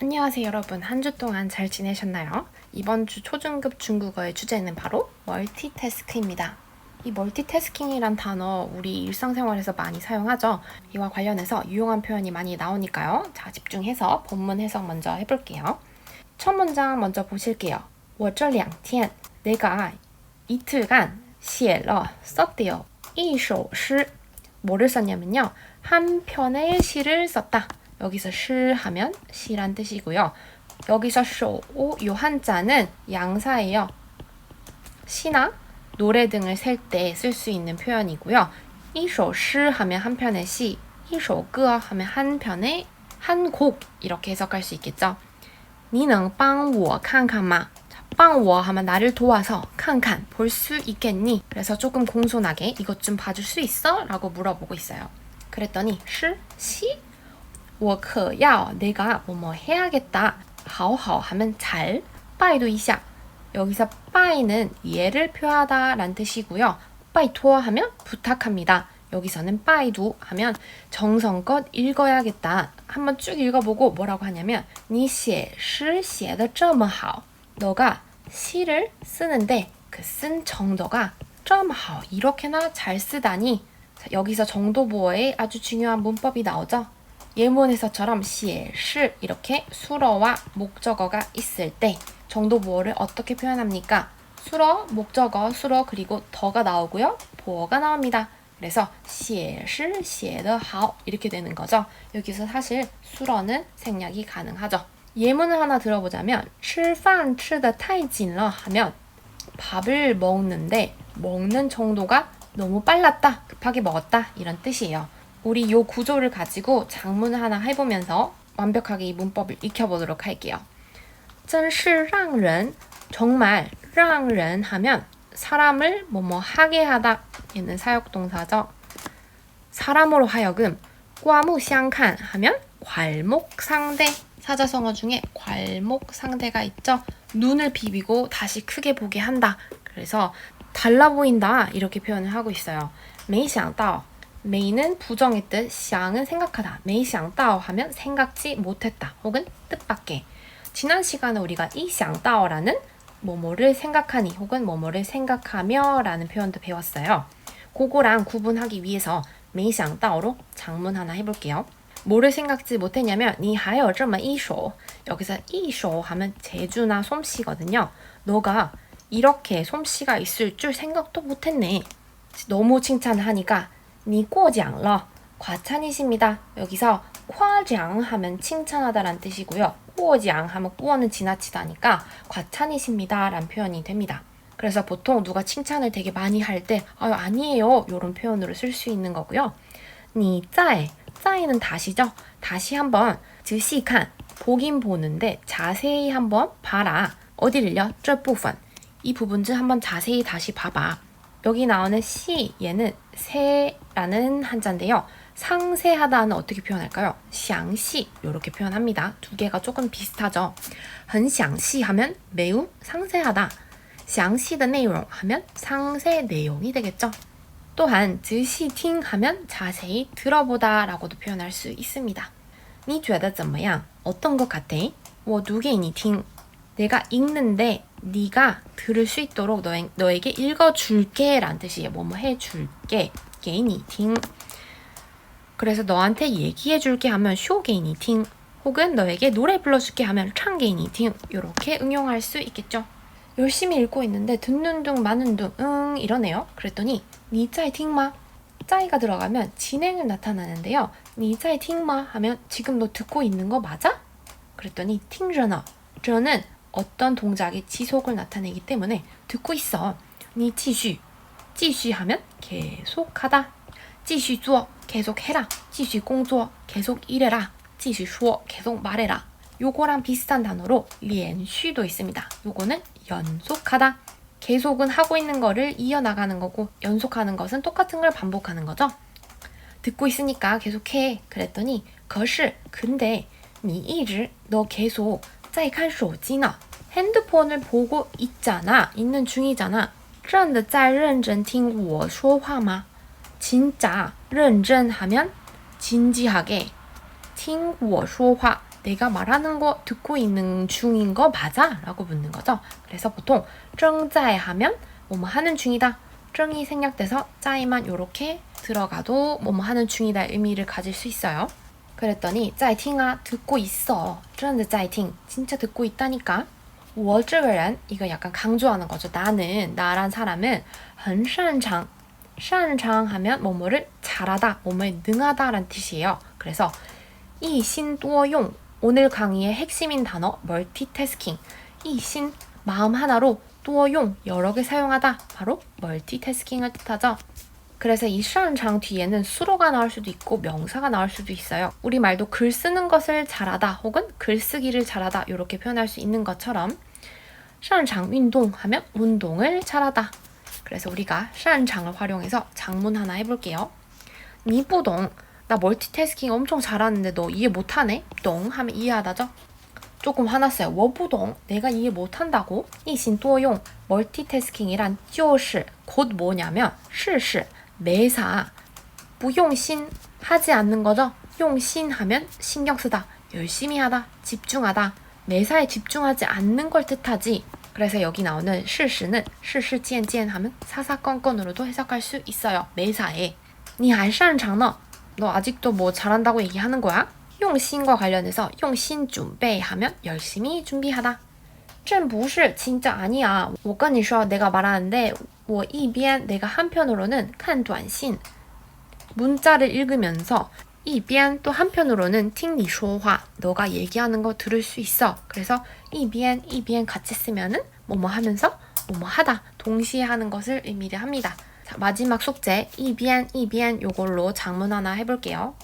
안녕하세요 여러분 한 주 동안 잘 지내셨나요? 이번 주 초중급 중국어의 주제는 바로 멀티태스크입니다. 이 멀티태스킹이란 단어 우리 일상생활에서 많이 사용하죠. 이와 관련해서 유용한 표현이 많이 나오니까요. 자 집중해서 본문 해석 먼저 해볼게요. 첫 문장 먼저 보실게요. 我这两天 내가 이틀간 写了 썼대요. 一首诗 뭐를 썼냐면요. 한 편의 시를 썼다. 여기서 시 하면 시란 뜻이고요. 여기서 쇼, 요 한자는 양사예요. 시나 노래 등을 셀 때 쓸 수 있는 표현이고요. 一首诗 하면 한 편의 시, 一首歌 하면 한 편의 한 곡 이렇게 해석할 수 있겠죠. 你能帮我看看吗? 자, 帮我 하면 나를 도와서 看看 볼 수 있겠니? 그래서 조금 공손하게 이것 좀 봐줄 수 있어? 라고 물어보고 있어요. 그랬더니 是 시 我可要 내가 뭐뭐 해야겠다. 好好 하면 잘. 拜读一下 여기서 빠이는 예를 표하다 란 뜻이고요. 빠이토 하면 부탁합니다. 여기서는 빠이두 하면 정성껏 읽어야겠다. 한번 쭉 읽어보고 뭐라고 하냐면 你写诗写得这么好. 너가 시를 쓰는데 그 쓴 정도가 这么好 이렇게나 잘 쓰다니. 자, 여기서 정도 보어에 아주 중요한 문법이 나오죠. 예문에서처럼 시에 시 이렇게 수어와 목적어가 있을 때 정도 보어를 어떻게 표현합니까? 수어, 목적어, 수어 그리고 더가 나오고요. 보어가 나옵니다. 그래서 写诗写得好 이렇게 되는 거죠. 여기서 사실 수어는 생략이 가능하죠. 예문을 하나 들어보자면 吃饭吃得太紧了 하면 밥을 먹는데 먹는 정도가 너무 빨랐다, 급하게 먹었다 이런 뜻이에요. 우리 요 구조를 가지고 장문 하나 해보면서 완벽하게 이 문법을 익혀보도록 할게요. 真是让人 정말 让人 하면 사람을 뭐뭐 하게 하다 얘는 사역동사죠. 사람으로 하여금 刮目相看 하면 괄목상대 사자성어 중에 괄목상대가 있죠. 눈을 비비고 다시 크게 보게 한다. 그래서 달라 보인다 이렇게 표현을 하고 있어요. 没想到 메이는 부정의 뜻, 샹은 생각하다. 메이샹다오 하면 생각지 못했다 혹은 뜻밖의. 지난 시간에 우리가 이샹다오라는 뭐뭐를 생각하니 혹은 뭐뭐를 생각하며라는 표현도 배웠어요. 그거랑 구분하기 위해서 메이샹다오로 장문 하나 해볼게요. 뭐를 생각지 못했냐면 니 하여 这么一手 여기서 이쇼 하면 재주나 솜씨거든요. 너가 이렇게 솜씨가 있을 줄 생각도 못했네. 너무 칭찬하니까 니꼬장러 과찬이십니다. 여기서 과장 하면 칭찬하다란 뜻이고요. 꼬장 하면 꾸어는 지나치다니까 과찬이십니다. 란 표현이 됩니다. 그래서 보통 누가 칭찬을 되게 많이 할 때 아유 아니에요 이런 표현으로 쓸 수 있는 거고요. 니짜에 짜이는 다시죠. 다시 한번 즉시칸 보긴 보는데 자세히 한번 봐라 어디를요? 저 부분 이 부분 좀 한번 자세히 다시 봐봐. 여기 나오는 시 얘는 세라는 한자인데요. 상세하다는 어떻게 표현할까요? 详细 이렇게 표현합니다. 두 개가 조금 비슷하죠. 很详细 하면 매우 상세하다. 详细的内容 하면 상세 내용이 되겠죠. 또한 仔细听 하면 자세히 들어보다 라고도 표현할 수 있습니다. 你觉得怎么样? 어떤 것 같아? 我读给你听. 내가 읽는데 네가 들을 수 있도록 너에, 너에게 읽어줄게 라는 뜻이에요. 뭐뭐 해줄게. 게이니팅. 그래서 너한테 얘기해줄게 하면 쇼게이니팅. 혹은 너에게 노래 불러줄게 하면 창게이니팅. 이렇게 응용할 수 있겠죠. 열심히 읽고 있는데 듣는 둥 마는 둥 응 이러네요. 그랬더니 니짜이 팅마 짜이가 들어가면 진행을 나타나는데요. 니짜이 팅마 하면 지금 너 듣고 있는 거 맞아? 그랬더니 팅저너 저는 어떤 동작의 지속을 나타내기 때문에 듣고 있어. 니 지쉬. 지쉬 하면 계속하다. 지쉬 쪼 계속해라. 지쉬 공조 계속 일해라. 지쉬 쇼 계속 말해라. 요거랑 비슷한 단어로 리엔쉬도 있습니다. 요거는 연속하다. 계속은 하고 있는 거를 이어나가는 거고 연속하는 것은 똑같은 걸 반복하는 거죠. 듣고 있으니까 계속해. 그랬더니 거실 근데 니 이즈 너 계속 在看手机呢. 핸드폰을 보고 있잖아. 있는 중이잖아. 真的在认真听我说话吗? 진짜 认真 하면 진지하게 听我说话 내가 말하는 거 듣고 있는 중인 거 맞아? 라고 묻는 거죠. 그래서 보통 正在 하면 뭐뭐 하는 중이다. 正이 생략돼서 在만 이렇게 들어가도 뭐뭐 하는 중이다 의미를 가질 수 있어요. 그랬더니 在听啊 듣고 있어. 真的在听 진짜 듣고 있다니까. 我这个人 이거 약간 강조하는 거죠. 나는 나란 사람은 很擅长 擅长 하면 뭐뭐를 잘하다, 뭐뭐에 능하다라는 뜻이에요. 그래서 이신多用 오늘 강의의 핵심인 단어 멀티태스킹. 이신 마음 하나로 多用 여러 개 사용하다 바로 멀티태스킹을 뜻하죠. 그래서 이 시한장 뒤에는 수로가 나올 수도 있고 명사가 나올 수도 있어요. 우리말도 글 쓰는 것을 잘하다 혹은 글쓰기를 잘하다 이렇게 표현할 수 있는 것처럼 시한장 운동 하면 운동을 잘하다. 그래서 우리가 시한장을 활용해서 장문 하나 해볼게요. 니부동 나 멀티태스킹 엄청 잘하는데 너 이해 못하네? 동 하면 이해하다죠? 조금 화났어요. 워부동 내가 이해 못한다고? 이신도용 멀티태스킹이란 就是곧 뭐냐면 실시 매사 不用心 하지 않는 거죠. 用心 하면 신경 쓰다, 열심히 하다, 집중하다. 매사에 집중하지 않는 걸 뜻하지. 그래서 여기 나오는 事实는 事事件件 하면 사사건건으로도 해석할 수 있어요. 매사에. 你还擅长呢? 너 아직도 뭐 잘한다고 얘기하는 거야? 用心과 관련해서 用心 준비 하면 열심히 준비하다. 真不是 진짜 아니야. 我跟你说 내가 말하는데 我一边 내가 한편으로는 看短信 문자를 읽으면서 一边또 한편으로는 听你说话 너가 얘기하는 거 들을 수 있어. 그래서 一边一边 같이 쓰면은 뭐뭐 하면서 뭐뭐 하다 동시에 하는 것을 의미를 합니다. 자, 마지막 숙제 一边一边 요걸로 장문 하나 해볼게요.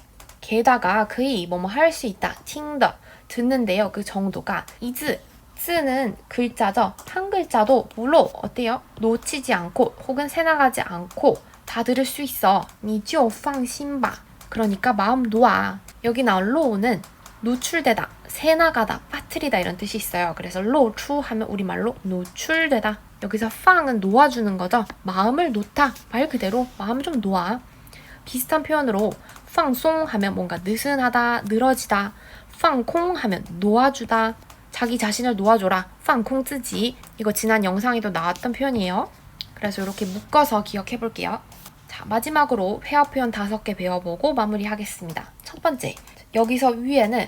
게다가 그이 뭐뭐 할 수 있다. 听的 듣는데요. 그 정도가 이즈 쓰는 글자죠. 한 글자도 물론 어때요? 놓치지 않고 혹은 새나가지 않고 다 들을 수 있어. 니지오 팡신바. 그러니까 마음 놓아. 여기 나온 로는 노출되다, 새나가다, 빠트리다 이런 뜻이 있어요. 그래서 로추 하면 우리말로 노출되다. 여기서 팡은 놓아주는 거죠. 마음을 놓다. 말 그대로 마음 좀 놓아. 비슷한 표현으로 팡송 하면 뭔가 느슨하다, 늘어지다. 팡콩 하면 놓아주다. 자기 자신을 놓아줘라. 放空自己. 이거 지난 영상에도 나왔던 표현이에요. 그래서 이렇게 묶어서 기억해 볼게요. 자, 마지막으로 회화 표현 다섯 개 배워보고 마무리하겠습니다. 첫 번째, 여기서 위에는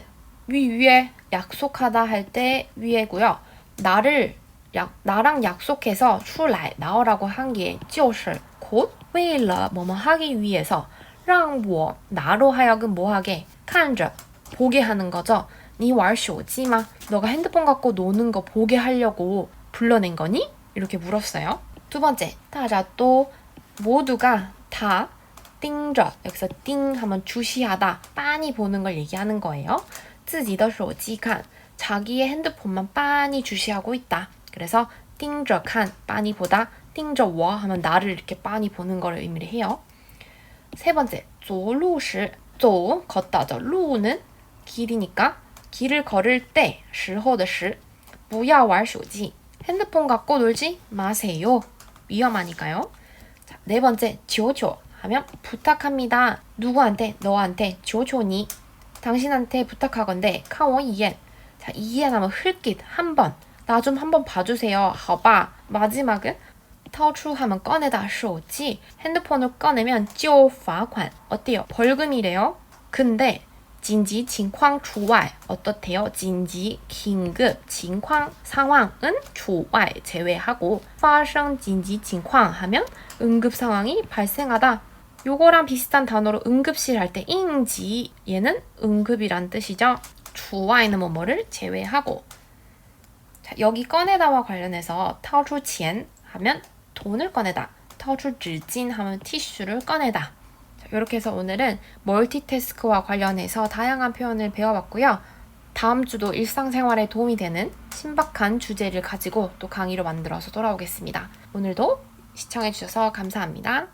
위 위에 약속하다 할 때 위에고요. 나를 약, 나랑 약속해서 出来 나오라고 한 게 就是곧 为了 뭐뭐 하기 위해서 让我 나로 하여금 뭐 하게 看着 보게 하는 거죠. 你玩手机吗? 너가 핸드폰 갖고 노는 거 보게 하려고 불러낸 거니? 이렇게 물었어요. 두 번째, 大家또 모두가 다 띵저 여기서 띵 하면 주시하다 빤히 보는 걸 얘기하는 거예요. 自己的手机看 자기의 핸드폰만 빤히 주시하고 있다. 그래서 盯着看 빤히 보다 盯着我 하면 나를 이렇게 빤히 보는 걸 의미를 해요. 세 번째 走路时走 걷다죠. 루는 길이니까 길을 걸을 때时候的时不要玩手机 핸드폰 갖고 놀지 마세요. 위험하니까요. 자, 네 번째, 지오조 하면 부탁합니다. 누구한테? 너한테. 지오조니. 당신한테 부탁하건데, 카워 이엔. 자, 이엔 하면 흘깃, 한 번. 나 좀 한번 봐주세요. 하바. 마지막은 타오추 하면 꺼내다, 쇼지. 핸드폰을 꺼내면 찌오罚款. 어때요? 벌금이래요. 근데 진지 징광除外 어떻대요? 진지 긴급 징광 상황은 除外 제외하고 发生 진지 징광 하면 응급 상황이 발생하다. 요거랑 비슷한 단어로 응급실 할 때 인지 얘는 응급이란 뜻이죠. 除外는 뭐뭐를 제외하고 자, 여기 꺼내다와 관련해서 掏出钱 하면 돈을 꺼내다. 掏出纸巾 하면 티슈를 꺼내다. 이렇게 해서 오늘은 멀티태스크와 관련해서 다양한 표현을 배워봤고요. 다음 주도 일상생활에 도움이 되는 신박한 주제를 가지고 또 강의로 만들어서 돌아오겠습니다. 오늘도 시청해주셔서 감사합니다.